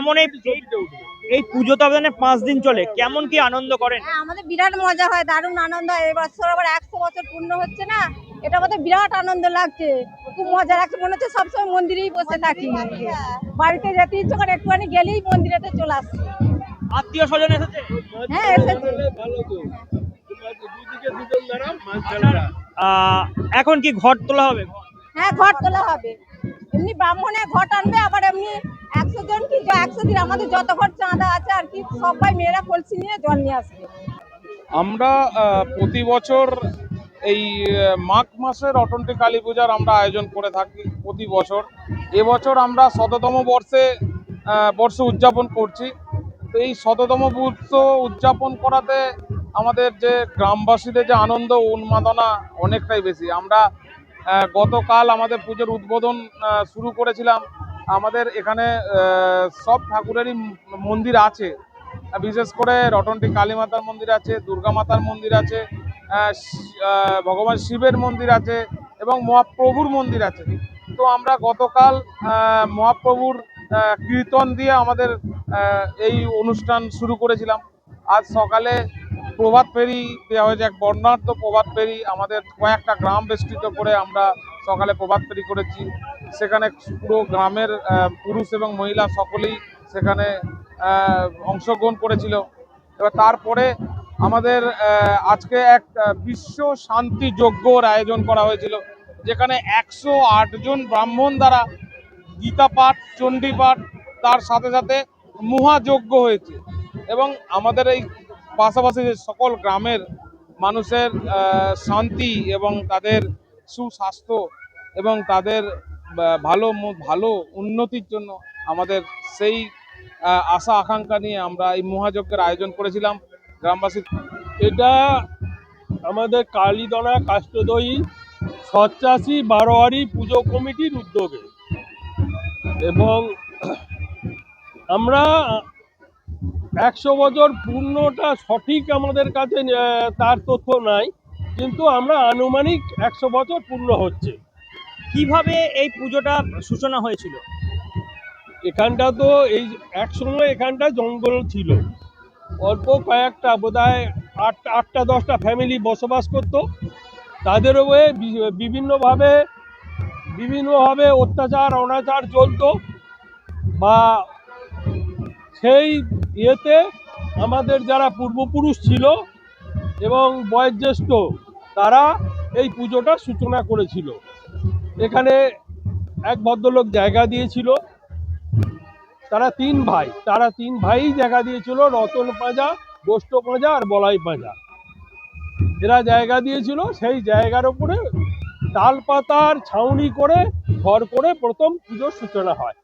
কেমন এই এই পুজো তো আপনাদের পাঁচ দিন চলে কেমন কি আনন্দ করেন? হ্যাঁ আমাদের বিরাট মজা হয় দারুণ আনন্দ হয়। এবছর আবার একশো বছর পূর্ণ হচ্ছে না এটা আমাদের বিরাট আনন্দ লাগছে। খুব মজা লাগছে মনে হচ্ছে সবসময় মন্দিরেই বসে থাকি। বাড়িতে যেতে ইচ্ছে করে একটুখানি গেলেই মন্দিরেতে চলে আসছি আত্মীয় স্বজন এসেছে? হ্যাঁ এসেছি। এখন কি ঘট তোলা হবে? হ্যাঁ ঘট তোলা হবে। এমনি ব্রাহ্মণে ঘট আনবে আবার এমনি আমাদের যত ঘর চাঁদা আছে আর কি, সবাই মেয়েরা কলসি নিয়ে জল নিয়ে আসবে। আমরা প্রতি বছর এই মাঘ মাসের অটন্টি কালী পূজার আমরা আয়োজন করে থাকি প্রতি বছর। এবছর আমরা শততম বর্ষে বর্ষ উদযাপন করছি। তো এই শততম বর্ষ উদযাপন করাতে আমাদের যে গ্রামবাসীদের যে আনন্দ, উন্মাদনা অনেকটাই বেশি। আমরা গতকাল আমাদের পুজোর উদ্বোধন শুরু করেছিলাম। আমাদের এখানে সব ঠাকুরেরই মন্দির আছে। বিশেষ করে রটনটি কালী মাতার মন্দির আছে দুর্গা মাতার মন্দির আছে ভগবান শিবের মন্দির আছে এবং মহাপ্রভুর মন্দির আছে। তো আমরা গতকাল মহাপ্রভুর কীর্তন দিয়ে আমাদের এই অনুষ্ঠান শুরু করেছিলাম। আজ সকালে প্রভাত ফেরি দেওয়া হয়েছে, এক বর্ণাঢ্য প্রভাত ফেরি আমাদের কয়েকটা গ্রাম বেষ্টিত করে আমরা সকালে প্রভাত ফেরি করেছি। সেখানে পুরো গ্রামের পুরুষ এবং মহিলা সকলেই সেখানে অংশগ্রহণ করেছিল। এবার তারপরে আমাদের আজকে এক বিশ্ব শান্তি যজ্ঞর আয়োজন করা হয়েছিল, যেখানে একশো জন ব্রাহ্মণ দ্বারা গীতা পাঠ, চণ্ডী পাঠ, তার সাথে সাথে মহাযজ্ঞ হয়েছে। এবং আমাদের এই পাশাপাশি যে সকল গ্রামের মানুষের শান্তি এবং তাদের সুস্বাস্থ্য এবং তাদের ভালো ভালো উন্নতির জন্য আমাদের সেই আশা, আকাঙ্ক্ষা নিয়ে আমরা এই মহাযজ্ঞের আয়োজন করেছিলাম গ্রামবাসী। এটা আমাদের কালীদনা কাষ্টদয়ী সচ্চাশি বারোয়ারি পুজো কমিটির উদ্যোগে। এবং আমরা একশো বছর পূর্ণটা সঠিক আমাদের কাছে তার তথ্য নাই, কিন্তু আমরা আনুমানিক একশো বছর পূর্ণ হচ্ছে। কীভাবে এই পুজোটা সূচনা হয়েছিল? এখানটা তো এই এক সময় এখানটা জঙ্গল ছিল। অল্প কয়েকটা বোধ হয় আটটা আটটা দশটা ফ্যামিলি বসবাস করত। তাদের উপরে বিভিন্নভাবে বিভিন্নভাবে অত্যাচার, অনাচার চলতো। বা সেই ইয়েতে আমাদের যারা পূর্বপুরুষ ছিল এবং বয়োজ্যেষ্ঠ, তারা এই পুজোটা সূচনা করেছিল। এখানে এক ভদ্রলোক জায়গা দিয়েছিল। তারা তিন ভাই, তারা তিন ভাই জায়গা দিয়েছিল, রতন পাঁজা, গোষ্ঠ পাঁজা আর বলাই পাঁজা। এরা জায়গা দিয়েছিল, সেই জায়গার উপরে তাল পাতার ছাউনি করে, ঘর করে প্রথম পুজোর সূচনা হয়।